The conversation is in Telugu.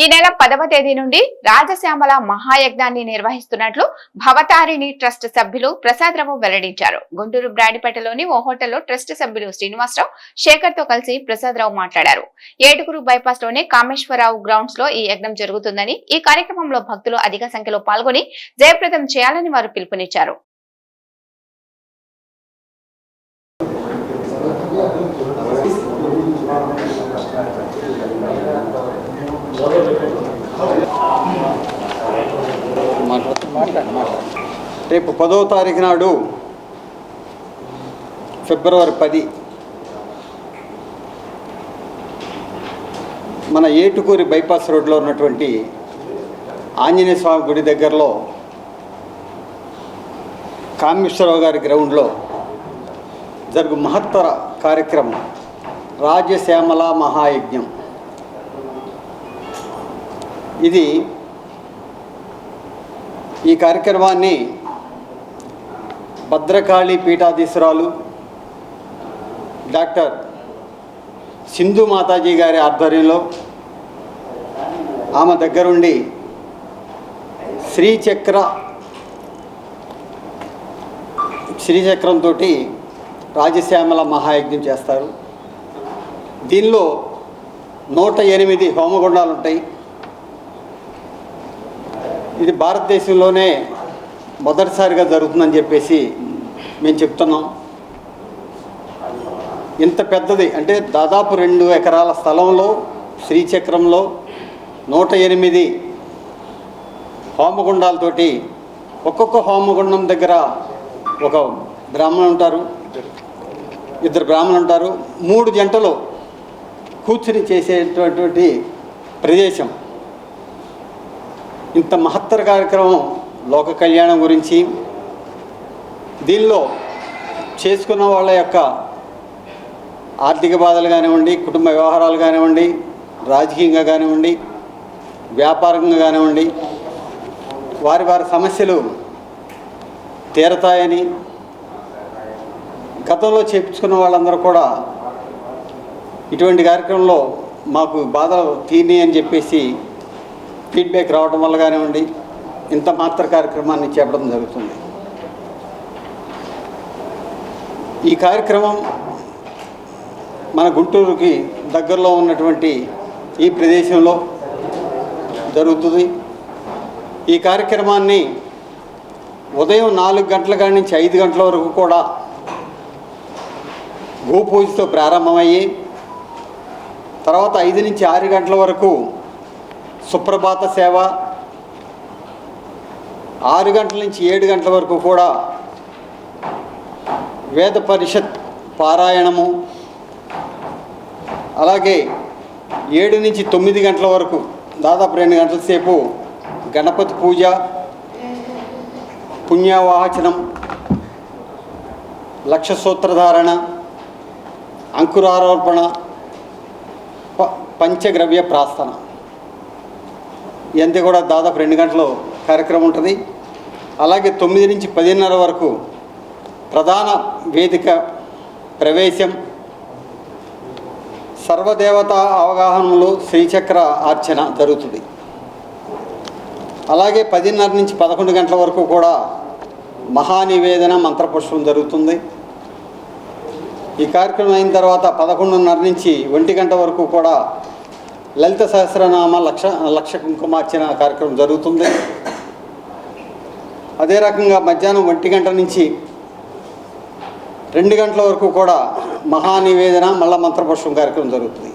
ఈ నెల పదవ తేదీ నుండి రాజశ్యామల మహాయజ్ఞాన్ని నిర్వహిస్తున్నట్లు భవతారిణి ట్రస్ట్ సభ్యులు ప్రసాదరావు వెల్లడించారు. గుంటూరు బ్రాడిపేటలోని ఓ హోటల్లో ట్రస్ట్ సభ్యులు శ్రీనివాసరావు శేఖర్తో కలిసి ప్రసాదరావు మాట్లాడారు. ఏడుగురు బైపాస్లోని కామేశ్వరరావు గ్రౌండ్స్లో ఈ యజ్ఞం జరుగుతుందని ఈ కార్యక్రమంలో భక్తులు అధిక సంఖ్యలో పాల్గొని జయప్రదం చేయాలని వారు పిలుపునిచ్చారు. రేపు పదో తారీఖు నాడు ఫిబ్రవరి పది. మన ఏటుకూరి బైపాస్ రోడ్లో ఉన్నటువంటి ఆంజనేయ స్వామి గుడి దగ్గరలో కామేశ్వరరావు గారి గ్రౌండ్లో జరుగు మహత్తర కార్యక్రమం రాజశ్యామల మహాయజ్ఞం. ఇది ఈ కార్యక్రమాన్ని భద్రకాళి పీఠాధీశ్వరాలు డాక్టర్ సింధు మాతాజీ గారి ఆధ్వర్యంలో ఆమె దగ్గరుండి శ్రీచక్ర శ్రీచక్రంతో రాజశ్యామల మహాయజ్ఞం చేస్తారు. దీనిలో నూట ఎనిమిది హోమగుండాలు ఉంటాయి ఇది భారతదేశంలోనే మొదటిసారిగా జరుగుతుందని చెప్పేసి మేము చెప్తున్నాం. ఇంత పెద్దది అంటే దాదాపు రెండు ఎకరాల స్థలంలో శ్రీచక్రంలో నూట ఎనిమిది హోమగుండాలతోటి ఒక్కొక్క హోమగుండం దగ్గర ఒక బ్రాహ్మణు ఉంటారు ఇద్దరు బ్రాహ్మణులు ఉంటారు మూడు జంటలు కూర్చుని చేసేటటువంటి ప్రదేశం. ఇంత మహత్తర కార్యక్రమం లోక కళ్యాణం గురించి దీనిలో చేసుకున్న వాళ్ళ యొక్క ఆర్థిక బాధలు కానివ్వండి కుటుంబ వ్యవహారాలు కానివ్వండి రాజకీయంగా కానివ్వండి వ్యాపారంగా కానివ్వండి వారి వారి సమస్యలు తీరతాయని గతంలో చేపించుకున్న వాళ్ళందరూ కూడా ఇటువంటి కార్యక్రమంలో మాకు బాధలు తీని అని చెప్పేసి ఫీడ్బ్యాక్ రావడం వల్ల కానివ్వండి ఇంత మాత్ర కార్యక్రమాన్ని చెప్పడం జరుగుతుంది. ఈ కార్యక్రమం మన గుంటూరుకి దగ్గరలో ఉన్నటువంటి ఈ ప్రదేశంలో జరుగుతుంది. ఈ కార్యక్రమాన్ని ఉదయం నాలుగు గంటల కాడి నుంచి ఐదు గంటల వరకు కూడా గోపూజతో ప్రారంభమయ్యి తర్వాత ఐదు నుంచి ఆరు గంటల వరకు సుప్రభాత సేవ. ఆరు గంటల నుంచి ఏడు గంటల వరకు కూడా వేద పరిషత్ పారాయణము. అలాగే ఏడు నుంచి తొమ్మిది గంటల వరకు దాదాపు రెండు గంటల సేపు గణపతి పూజ పుణ్యవాహచనం లక్ష సూత్రధారణ అంకురారోపణ ప- పంచగ్రవ్య ప్రార్థన. ఇదంతా కూడా దాదాపు రెండు గంటలు కార్యక్రమం ఉంటుంది. అలాగే తొమ్మిది నుంచి పదిన్నర వరకు ప్రధాన వేదిక ప్రవేశం సర్వదేవత అవగాహనలో శ్రీచక్ర అర్చన జరుగుతుంది. అలాగే పదిన్నర నుంచి పదకొండు గంటల వరకు కూడా మహానివేదన మంత్రపుష్పం జరుగుతుంది. ఈ కార్యక్రమం అయిన తర్వాత పదకొండున్నర నుంచి ఒంటి గంట వరకు కూడా లలిత సహస్రనామ లక్ష లక్ష కుంకుమార్చన కార్యక్రమం జరుగుతుంది. అదే రకంగా మధ్యాహ్నం ఒంటి గంట నుంచి రెండు గంటల వరకు కూడా మహానివేదన మల్ల మంత్రపుష్పం కార్యక్రమం జరుగుతుంది.